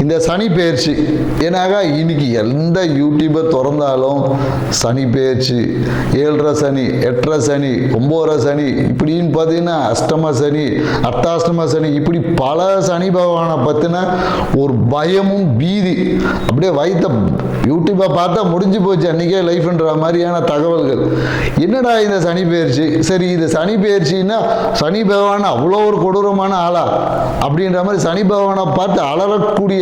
இந்த சனி பெயர்ச்சி ஏன்னாக இன்னைக்கு எந்த யூடியூபை திறந்தாலும் சனி பெயர்ச்சி ஏழரை சனி எட்டரை சனி ஒம்போதரை சனி இப்படின்னு பார்த்தீங்கன்னா அஷ்டம சனி அர்த்தாஷ்டம சனி இப்படி பல சனி பகவானை பற்றின ஒரு பயமும் பீதி. அப்படியே வைத்த யூடியூப்பை பார்த்தா முடிஞ்சு போச்சு அன்றைக்கே லைஃப்ன்ற மாதிரியான தகவல்கள். என்னடா இந்த சனி பெயர்ச்சி சரி இது சனி பெயர்ச்சின்னா சனி பகவான் அவ்வளோ ஒரு கொடூரமான ஆளா? அப்படின்ற மாதிரி சனி பகவானை பார்த்து அலறக்கூடிய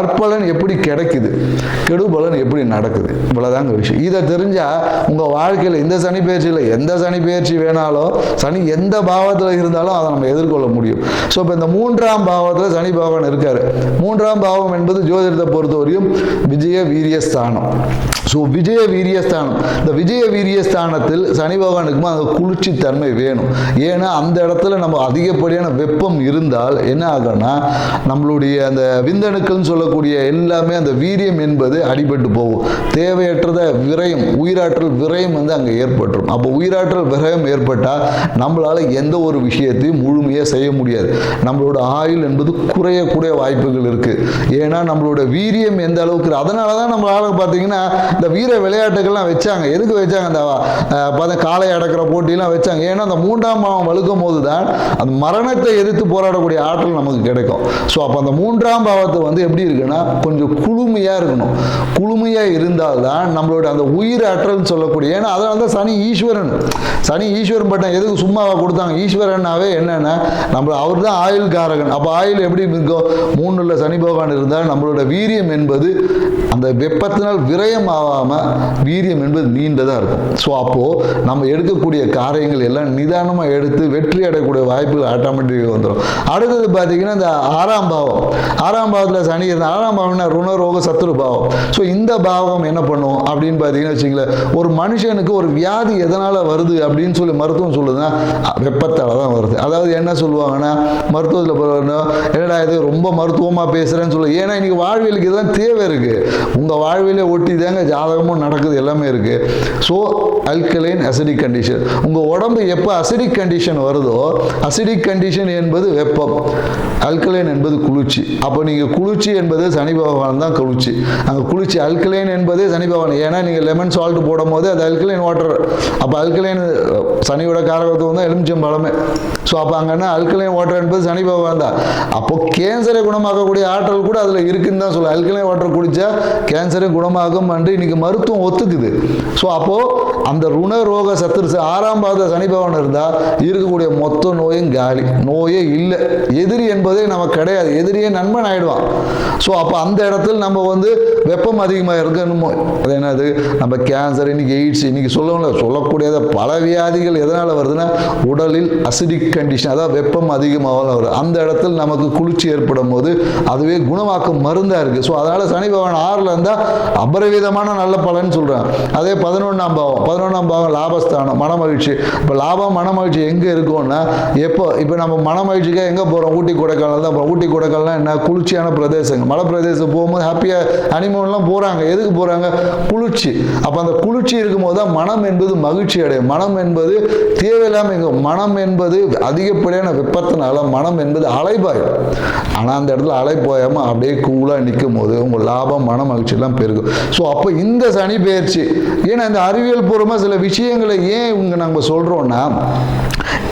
நற்பலன் எப்படி கிடைக்குது? கெடுபலன் எப்படி நடக்குது? இவ்வளோதாங்க விஷயம். இதை தெரிஞ்சால் உங்கள் வாழ்க்கையில் இந்த சனி பயிற்சியில் எந்த சனி பயிற்சி வேணாலும் சனி எந்த பாவத்தில் இருந்தாலும் அதை நம்ம எதிர்கொள்ள முடியும். ஸோ இப்போ இந்த மூன்றாம் பாவத்தில் சனி பகவான் இருக்கார். மூன்றாம் பாவம் என்பது ஜோதிடத்தை பொறுத்தவரையும் விஜய வீரியஸ்தானம் ஸோ விஜய வீரியஸ்தானம். இந்த விஜய வீரியஸ்தானத்தில் சனி பகவானுக்கும் அந்த குளிர்ச்சி தன்மை வேணும். ஏன்னா அந்த இடத்துல நம்ம அதிகப்படியான வெப்பம் இருந்தால் என்ன ஆகும்னா நம்மளுடைய அந்த விந்தணுக்கள்னு சொல்லக்கூடிய எல்லாமே அந்த வீரியம் என்பது அடிபட்டு போகும். தேவையற்றத விரயம் உயிராற்றல் விரயம் வந்து அங்கே ஏற்பட்டுரும். அப்போ உயிராற்றல் விரயம் ஏற்பட்டால் நம்மளால் எந்த ஒரு விஷயத்தையும் முழுமையாக செய்ய முடியாது. நம்மளோட ஆயுள் என்பது குறையக்கூடிய வாய்ப்புகள் இருக்குது ஏன்னா நம்மளோட வீரியம் எந்த அளவுக்கு அதனால தான் நம்மளால் பார்த்தீங்கன்னா இந்த வீர விளையாட்டுகள்லாம் வச்சாங்க. எதுக்கு வச்சாங்க? அந்த பார்த்தா காளை அடக்கிற போட்டிலாம் வச்சாங்க. ஏன்னா அந்த மூன்றாம் பாவம் வலுக்கும் போது தான் அந்த மரணத்தை எதிர்த்து போராடக்கூடிய ஆற்றல் நமக்கு கிடைக்கும். ஸோ அப்போ அந்த மூன்றாம் பாவத்தை வந்து எப்படி இருக்குன்னா கொஞ்சம் குளுமையாக இருக்கணும். குளுமையாக இருந்தால்தான் நம்மளோட அந்த உயிர் ஆற்றல்னு சொல்லக்கூடிய ஏன்னா அதனால தான் சனி ஈஸ்வரன். சனி ஈஸ்வரன் பட்டம் எதுக்கு சும்மாவாக கொடுத்தாங்க? ஈஸ்வரனாவே என்னன்னா நம்ம அவர் தான் ஆயுள் காரகன் அப்போ ஆயுள் எப்படி இருக்கும்? மூணுல சனி பகவான் இருந்தால் நம்மளோட வீரியம் என்பது அந்த வெப்பத்தினால் விரயம் ஆகாமல் வீரியம் என்பது நீண்டதாக இருக்கும். ஸோ அப்போது நம்ம எடுக்கக்கூடிய காரியங்கள் எல்லாம் நிதானமாக எடுத்து வெற்றி அடையக்கூடிய வாய்ப்புகள் ஆட்டோமேட்டிக்காக வந்துடும் அடுத்தது பார்த்தீங்கன்னா இந்த ஆறாம் பாவம். ஆறாம் பாவத்தில் சனி இந்த ஆறாம் பாவம்னா ருணரோக சத்துரு பாவம். ஸோ இந்த பாவம் என்ன பண்ணும் அப்படின்னு பார்த்தீங்கன்னா வச்சுங்களேன் ஒரு மனுஷனுக்கு ஒரு வியாதி எதனால் வருது அப்படின்னு சொல்லி மருத்துவம் சொல்லுதுன்னா வெப்பத்தால் தான் வருது. அதாவது என்ன சொல்லுவாங்கன்னா மருத்துவத்தில் என்னடா இது ரொம்ப மருத்துவமாக பேசுகிறேன்னு சொல்லு. ஏன்னா இன்னைக்கு வாழ்வியலுக்கு தான் தேவை இருக்குது உங்கள் வாழ்வியலே ஒட்டி தாங்க ஜாதகமும் நடக்குது எல்லாமே இருக்குது ஸோ அல்கலைன் அசிடிக் கண்டிஷன் உங்கள் உடம்பு எப்போ அசிடிக் கண்டிஷன் வருதோ அசிடிக் கண்டிஷன் என்பது வெப்பம். அல்கலைன் என்பது குளிர்ச்சி. அப்போ நீங்கள் குளிர்ச்சி என்பது சனி பகவான் தான் குளிர்ச்சி. அங்கே குளிர்ச்சி அல்கலைன் என்பதே சனி பகவான். ஏன்னா நீங்கள் லெமன் சால்ட் போடும் போது அது அல்கலைன் வாட்டர் அப்போ அல்கலைன் சனியோட காரகத்துவம் தான் எலுமிச்சம் பழமே. ஸோ அப்போ அங்கன்னா அல்கலைன் வாட்டர் என்பது சனி பகவான் தான். அப்போ கேன்சரை குணமாக்கக்கூடிய ஆற்றல் கூட அதில் இருக்குன்னு தான் சொல்லுவேன் அல்கலைன் வாட்டர் குடித்தா கேன்சரை குணமாகும் என்று இன்னைக்கு மருத்துவம் ஒத்துக்குது. ஸோ அப்போது அந்த ருண ரோக சத்துருசு ஆறாம் பாத சனி இருந்தால் இருக்கக்கூடிய மொத்த நோயும் காலி. நோயே இல்லை. எதிரி என்பதே நமக்கு கிடையாது. எதிரியே நண்பன் ஆயிடுவான். ஸோ அப்போ அந்த இடத்துல நம்ம வந்து வெப்பம் அதிகமாக இருக்கணுமோ? அது என்னது? நம்ம கேன்சர் இன்னைக்கு எய்ட்ஸ் இன்னைக்கு சொல்லல சொல்லக்கூடியத பல வியாதிகள் எதனால் வருதுன்னா உடலில் அசிடிக் கண்டிஷன் அதாவது வெப்பம் அதிகமாக வருது அந்த இடத்துல நமக்கு குளிர்ச்சி ஏற்படும் போது அதுவே குணமாக்கும் மருந்தாக இருக்குது ஸோ அதனால் சனி பகவான் ஆறில் இருந்தால் அபரவிதமான நல்ல பலன் சொல்கிறேன் அதே பதினொன்றாம் பாவம். பதினொன்றாம் பாவம் லாபஸ்தானம் மனமகிழ்ச்சி. இப்போ லாபம் மனமகிழ்ச்சி எங்கே இருக்கும்னா எப்போ இப்போ நம்ம மனமகிழ்ச்சிக்காக எங்கே போகிறோம் ஊட்டி கொடைக்கானல் தான் போகிறோம் ஊட்டி கொடைக்கானல்னா என்ன? குளிர்ச்சியான பிரதேசங்கள். மலை பிரதேசம் போகும்போது ஹாப்பியாக அனிமோன்லாம் போகிறாங்க எதுக்கு போகிறாங்க குளிர்ச்சி. அப்போ அந்த குளிர்ச்சி இருக்கும்போது தான் மனம் என்பது மகிழ்ச்சி அடையும். மனம் என்பது தேவையில்லாமல் எங்க மனம் என்பது அதிகப்படியான வெப்பத்தினால மனம் என்பது அலைபாயும். ஆனால் அந்த இடத்துல அலை அப்படியே கூலாக நிற்கும் போது உங்கள் லாபம் மன மகிழ்ச்சியெல்லாம் பெருகும். ஸோ அப்போ இந்த சனி பெயர்ச்சி. ஏன்னா இந்த அறிவியல் பூர்வமாக சில விஷயங்களை ஏன் இவங்க நம்ம சொல்கிறோன்னா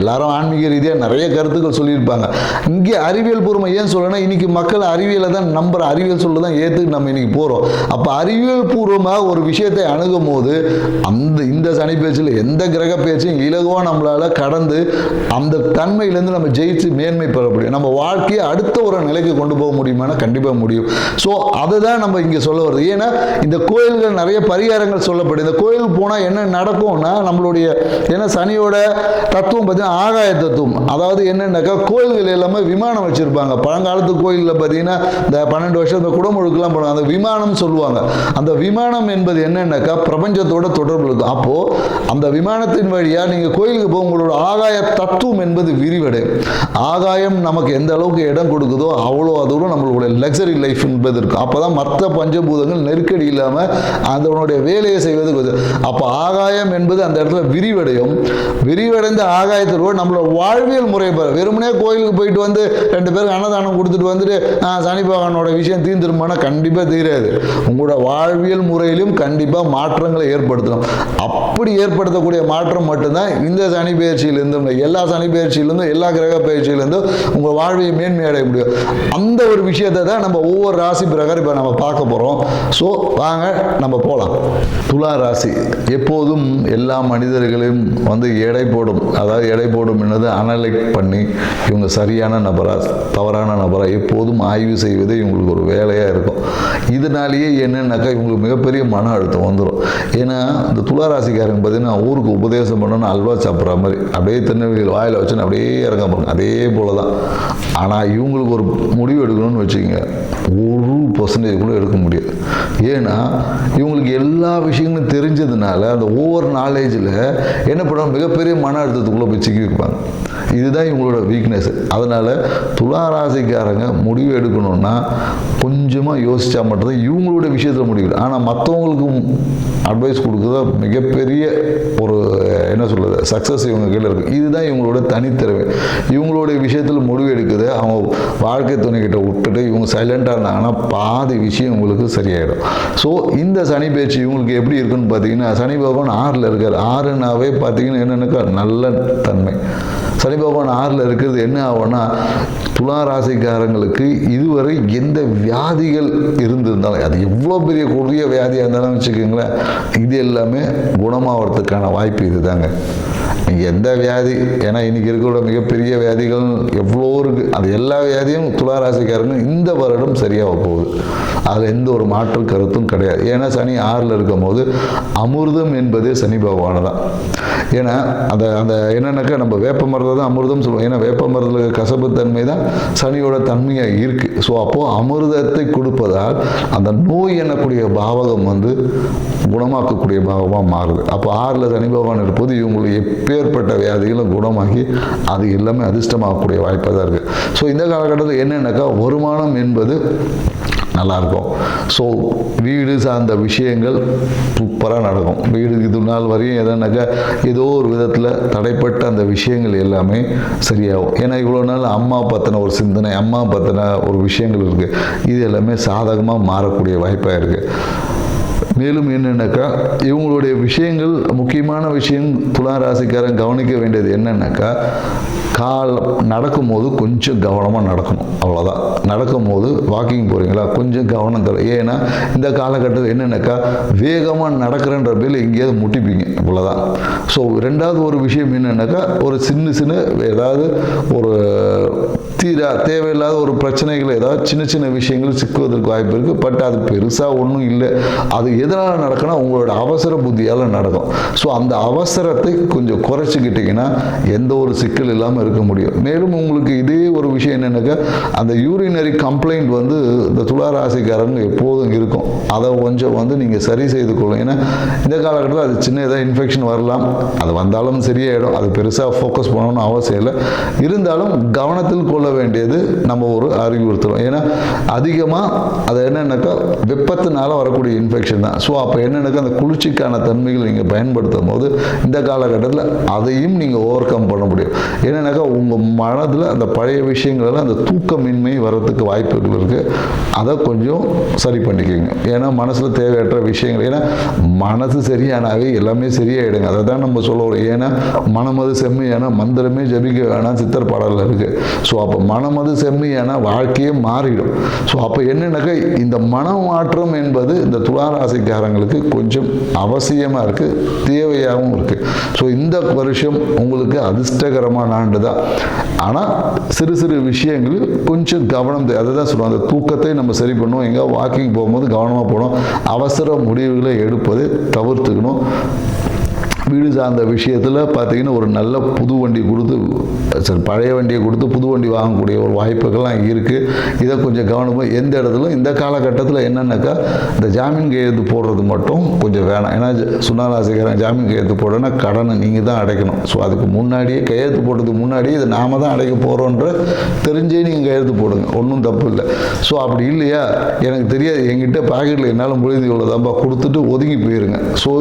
எல்லாரும் ஆன்மீக ரீதியாக நிறைய கருத்துக்கள் சொல்லியிருப்பாங்க. இங்கே அறிவியல் பூர்வம் ஏன் சொல்லணும்னா இன்னைக்கு மக்கள் அறிவியலை தான் நம்புற அறிவியல் சொல்ல தான் ஏற்றுக்கு நம்ம இன்னைக்கு போகிறோம் அப்போ அறிவியல் பூர்வமாக ஒரு விஷயத்தை அணுகும் போது அந்த இந்த சனி பேச்சில் எந்த கிரக பேச்சும் இலகுவாக நம்மளால் கடந்து அந்த தன்மையிலேருந்து நம்ம ஜெயிச்சு மேன்மை பெற முடியும். நம்ம வாழ்க்கையை அடுத்த ஒரு நிலைக்கு கொண்டு போக முடியுமானா கண்டிப்பாக முடியும். ஸோ அதை தான் நம்ம இங்கே சொல்ல வருது. ஏன்னா இந்த கோயில் கோயில்கள் நிறைய பரிகாரங்கள் சொல்லப்படுது. இந்த கோயிலுக்கு போனால் என்ன நடக்கும்னா நம்மளுடைய ஏன்னா சனியோட தத்துவம் பார்த்தீங்கன்னா ஆகாய தத்துவம். அதாவது என்னென்னாக்கா கோயில்கள் எல்லாமே விமானம் வச்சுருப்பாங்க. பழங்காலத்து கோயிலில் பார்த்தீங்கன்னா இந்த பன்னெண்டு வருஷம் இந்த குடமுழுக்கெல்லாம் போடுவாங்க அந்த விமானம் சொல்லுவாங்க. அந்த விமானம் என்பது என்னென்னாக்கா பிரபஞ்சத்தோட தொடர்பு இருக்கும் அப்போது அந்த விமானத்தின் வழியாக நீங்கள் கோயிலுக்கு போக உங்களோட ஆகாய தத்துவம் என்பது விரிவடையும். ஆகாயம் நமக்கு எந்த அளவுக்கு இடம் கொடுக்குதோ அவ்வளோ தூரம் நம்மளுடைய லக்ஸரி லைஃப் என்பது இருக்கும். அப்போ தான் மற்ற பஞ்சபூதங்கள் நெருக்கடி இல்லாமல் அதனுடைய வேலையை செய்வது அப்போ ஆகாயம் என்பது அந்த இடத்துல விரிவடையும். விரிவடைந்த ஆகாயத்திலோடு நம்மளோட வாழ்வியல் முறை பெற வெறுமனே கோயிலுக்கு போயிட்டு வந்து ரெண்டு பேருக்கு அன்னதானம் கொடுத்துட்டு வந்துட்டு சனி பகவானோட விஷயம் தீர்ந்துருமானா கண்டிப்பாக தீராது. உங்களோட வாழ்வியல் முறையிலும் கண்டிப்பாக மாற்றங்களை ஏற்படுத்தணும். அப்படி ஏற்படுத்தக்கூடிய மாற்றம் மட்டும்தான் இந்த சனி பயிற்சியிலிருந்தும் எல்லா சனி பயிற்சியிலிருந்தும் எல்லா கிரக பயிற்சியிலிருந்தும் உங்கள் வாழ்வியை மேன்மை அடைய முடியும். அந்த ஒரு விஷயத்தை தான் நம்ம ஒவ்வொரு ராசி பிரகாரம் இப்போ நம்ம பார்க்க போகிறோம் ஸோ வாங்க நம்ம போகலாம் துலா ராசி எப்போதும் எல்லா மனிதர்களையும் வந்து எடை போடும். அதாவது எடை போடும் என்னது? அனலைட் பண்ணி இவங்க சரியான நபரா தவறான நபரா எப்போதும் ஆய்வு செய்வதே இவங்களுக்கு ஒரு வேலையாக இருக்கும். இதனாலேயே என்னென்னாக்கா இவங்களுக்கு மிகப்பெரிய மன அழுத்தம் வந்துடும் ஏன்னா இந்த துளாராசிக்காரங்க பார்த்தீங்கன்னா ஊருக்கு உபதேசம் பண்ணணும்னு அல்வா சாப்பிட்ற மாதிரி அப்படியே திருநெல்வேலியில் வாயில் வச்சுன்னு அப்படியே இறங்க பாருங்க அதே போல தான் ஆனால் இவங்களுக்கு ஒரு முடிவு எடுக்கணும்னு வச்சுக்கோங்க. ஒரு பர்சன்டேஜ் கூட எடுக்க முடியாது. ஏன்னா இவங்களுக்கு எல்லா விஷயங்களும் தெரிஞ்சதுனால அந்த ஓவர் நாலேஜில் என்ன பண்ணுவாங்க? மிகப்பெரிய மன அழுத்தத்துக்குள்ளே போய் சிக்கி வைப்பாங்க. இதுதான் இவங்களோட வீக்னஸ் அதனால் துலா ராசிக்காரங்க முடிவு எடுக்கணும்னா கொஞ்சமாக யோசிச்சா மட்டும்தான் இவங்களோட விஷயத்தில் முடிவு ஆனால் மற்றவங்களுக்கும் அட்வைஸ் கொடுக்குறத மிகப்பெரிய ஒரு என்ன சொல்கிறது சக்ஸஸ் இவங்க கீழே இருக்குது இதுதான் இவங்களோட தனித்திறமை. இவங்களுடைய விஷயத்தில் முடிவு எடுக்குது. அவங்க வாழ்க்கை துணைக்கிட்ட விட்டுட்டு இவங்க சைலண்டாக இருந்தாங்கன்னா பாதி விஷயம் இவங்களுக்கு சரியாயிடும். ஸோ இந்த சனி பேச்சு இவங்களுக்கு எப்படி இருக்குன்னு பார்த்தீங்கன்னா சனி பகவான் ஆறில் இருக்கார். ஆறுனாவே பார்த்தீங்கன்னா என்னென்னக்கா? நல்ல தன்மை. சனி பகவான் ஆறில் இருக்கிறது என்ன ஆகும்னா துலா ராசிக்காரங்களுக்கு இதுவரை எந்த வியாதிகள் இருந்திருந்தாலும் அது எவ்வளோ பெரிய கொடிய வியாதியாக இருந்தாலும் வச்சுக்கோங்களேன் இது எல்லாமே குணமாகறதுக்கான வாய்ப்பு இதுதாங்க. தாங்க எந்த வியாதி ஏன்னா இன்னைக்கு இருக்கிற மிகப்பெரிய வியாதிகள் எவ்வளோ இருக்குது அது எல்லா வியாதியும் துளாராசிக்காரங்க இந்த வருடம் சரியாக போகுது அதில் எந்த ஒரு மாற்று கருத்தும் கிடையாது. ஏன்னா சனி ஆறில் இருக்கும் போது அமிர்தம் என்பதே சனி பகவான தான் ஏன்னா அந்த அந்த என்னென்னாக்கா நம்ம வேப்ப மரத்தை தான் அமிர்தம் சொல்லுவோம். ஏன்னா வேப்ப மரத்தில் கசப்புத்தன்மை தான் சனியோட தன்மையாக இருக்குது ஸோ அப்போது அமிர்தத்தை கொடுப்பதால் அந்த நோய் எனக்கூடிய பாவகம் வந்து குணமாக்கக்கூடிய பாவமாக மாறுது. அப்போ ஆறில் சனி பகவான் இருப்போது இவங்களுக்கு எப்பேற்பட்ட வியாதிகளும் குணமாகி அது எல்லாமே அதிர்ஷ்டமாகக்கூடிய வாய்ப்பாக தான் இருக்குது ஸோ இந்த காலகட்டத்தில் என்னென்னாக்கா வருமானம் என்பது நல்லாயிருக்கும் ஸோ வீடு சார்ந்த விஷயங்கள் சூப்பராக நடக்கும். வீடு இது நாள் வரையும் எதனாக்கா ஏதோ ஒரு விதத்தில் தடைப்பட்ட அந்த விஷயங்கள் எல்லாமே சரியாகும். ஏன்னா இவ்வளோ நாள் அம்மா பற்றின ஒரு சிந்தனை அம்மா பற்றின ஒரு விஷயங்கள் இருக்குது இது எல்லாமே சாதகமாக மாறக்கூடிய வாய்ப்பாக இருக்குது மேலும் என்னென்னாக்கா இவங்களுடைய விஷயங்கள் முக்கியமான விஷயம் துலா ராசிக்காரன் கவனிக்க வேண்டியது என்னென்னாக்கா கால் நடக்கும்போது கொஞ்சம் கவனமாக நடக்கணும். அவ்வளோதான் நடக்கும்போது வாக்கிங் போகிறீங்களா கொஞ்சம் கவனம் தர ஏன்னா இந்த காலகட்டத்தில் என்னென்னாக்கா வேகமாக நடக்கிறன்ற பேரில் எங்கேயாவது முட்டிப்பீங்க. இவ்வளோதான் ஸோ ரெண்டாவது ஒரு விஷயம் என்னென்னாக்கா ஒரு சின்ன சின்ன ஏதாவது ஒரு தீரா தேவையில்லாத ஒரு பிரச்சனைகள் ஏதாவது சின்ன சின்ன விஷயங்கள் சிக்குவதற்கு வாய்ப்பு இருக்குது பட் அது பெருசாக ஒன்றும் இல்லை. அது எதனால் நடக்குன்னா உங்களோட அவசர புத்தியால் நடக்கும். ஸோ அந்த அவசரத்தை கொஞ்சம் குறைச்சிக்கிட்டிங்கன்னா எந்த ஒரு சிக்கல் இல்லாமல் இருக்க முடியும். மேலும் உங்களுக்கு இதே ஒரு விஷயம் என்னென்னாக்கா அந்த யூரினரி கம்ப்ளைண்ட் வந்து இந்த துளாராசிக்காரங்க எப்போதும் இருக்கும். அதை கொஞ்சம் வந்து நீங்கள் சரி செய்து கொள்ளும் ஏன்னா இந்த காலகட்டத்தில் அது சின்ன ஏதாவது இன்ஃபெக்ஷன் வரலாம். அது வந்தாலும் சரியாயிடும். அது பெருசாக ஃபோக்கஸ் பண்ணணும்னு அவசியம் இல்லை. இருந்தாலும் கவனத்தில் கொள்ள வேண்டியது நம்ம ஒரு அறிவுறுத்துறோம் ஏன்னா அதிகமாக அது என்னென்னாக்கா வெப்பத்தினால வரக்கூடிய இன்ஃபெக்ஷன் தான். ஸோ அப்போ என்னென்னாக்கா அந்த குளிர்ச்சிக்கான தன்மைகள் நீங்கள் பயன்படுத்தும் போது இந்த காலகட்டத்தில் அதையும் நீங்கள் ஓவர் கம் பண்ண முடியும். என்னென்னாக்கா உங்கள் மனதில் அந்த பழைய விஷயங்களெல்லாம் அந்த தூக்கமின்மை வர்றதுக்கு வாய்ப்புகள் இருக்குது அதை கொஞ்சம் சரி பண்ணிக்கோங்க. ஏன்னா மனசில் தேவையற்ற விஷயங்கள் ஏன்னா மனசு சரியானாவே எல்லாமே சரியாயிடுங்க. அதை தான் நம்ம சொல்ல வரோம். ஏன்னா மனமது செம்மையான மந்திரமே ஜபிக்க வேணாம் சித்தர் பாடலில் இருக்குது ஸோ அப்போ மனமது செம்மையான வாழ்க்கையே மாறிடும். ஸோ அப்போ என்னென்னாக்கா இந்த மனமாற்றம் என்பது இந்த துளாராசிக்காரங்களுக்கு கொஞ்சம் அவசியமாக இருக்குது தேவையாகவும் இருக்குது ஸோ இந்த வருஷம் உங்களுக்கு அதிர்ஷ்டகரமான ஆண்டு தான். ஆனால் சிறு சிறு விஷயங்களில் கொஞ்சம் கவனம் அதை தான் சொல்லுவோம் அந்த தூக்கத்தை நம்ம சரி பண்ணுவோம். எங்கே வாக்கிங் போகும்போது கவனமாக போகணும். அவசர முடிவுகளை எடுப்பதை தவிர்த்துக்கணும். வீடு சார்ந்த விஷயத்தில் பார்த்தீங்கன்னா ஒரு நல்ல புது வண்டி கொடுத்து சரி பழைய வண்டியை கொடுத்து புது வண்டி வாங்கக்கூடிய ஒரு வாய்ப்புகள்லாம் இருக்குது இதை கொஞ்சம் கவனமாக எந்த இடத்துல? இந்த காலகட்டத்தில் என்னென்னாக்கா இந்த ஜாமீன் கையெழுத்து போடுறது மட்டும் கொஞ்சம் வேணாம். ஏன்னா சுனாராசிக்காரன் ஜாமீன் கையெழுத்து போடணும்னா கடனை நீங்கள் தான் அடைக்கணும். ஸோ அதுக்கு முன்னாடியே கையெழுத்து போடுறதுக்கு முன்னாடியே இதை நாம தான் அடைக்க போகிறோன்ற தெரிஞ்சே நீங்கள் கையெழுத்து போடுங்க. ஒன்றும் தப்பு இல்லை. ஸோ அப்படி இல்லையா? எனக்கு தெரியாது. என்கிட்ட பாக்கெட்டில் என்னால் முடிஞ்சு இவ்வளோதான்ப்பா கொடுத்துட்டு ஒதுங்கி போயிருங்க. ஸோ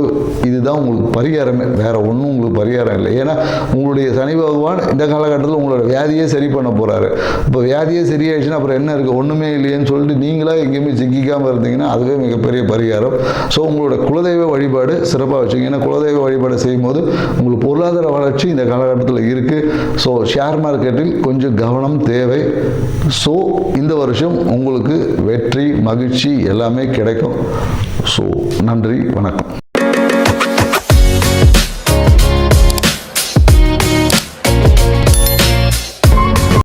இதுதான் உங்களுக்கு பரிகாரம். வேற ஒன்றும் உங்களுக்கு பரிகாரம் இல்லை. ஏன்னா உங்களுடைய சனி பகவான் இந்த காலகட்டத்தில் உங்களோட வியாதியே சரி பண்ண போறாரு. இப்போ வியாதியே சரியாயிடுச்சுன்னா அப்புறம் என்ன இருக்குது ஒன்றுமே இல்லையேன்னு சொல்லிட்டு நீங்களா எங்கேயுமே சிக்கிக்காமல் இருந்தீங்கன்னா அதுவே மிகப்பெரிய பரிகாரம். ஸோ உங்களோட குலதெய்வ வழிபாடு சிறப்பாக வச்சுங்க. ஏன்னா குலதெய்வ வழிபாடு செய்யும்போது உங்களுக்கு பொருளாதார வளர்ச்சி இந்த காலகட்டத்தில் இருக்குது ஸோ ஷேர் மார்க்கெட்டில் கொஞ்சம் கவனம் தேவை. ஸோ இந்த வருஷம் உங்களுக்கு வெற்றி மகிழ்ச்சி எல்லாமே கிடைக்கும். ஸோ நன்றி வணக்கம்.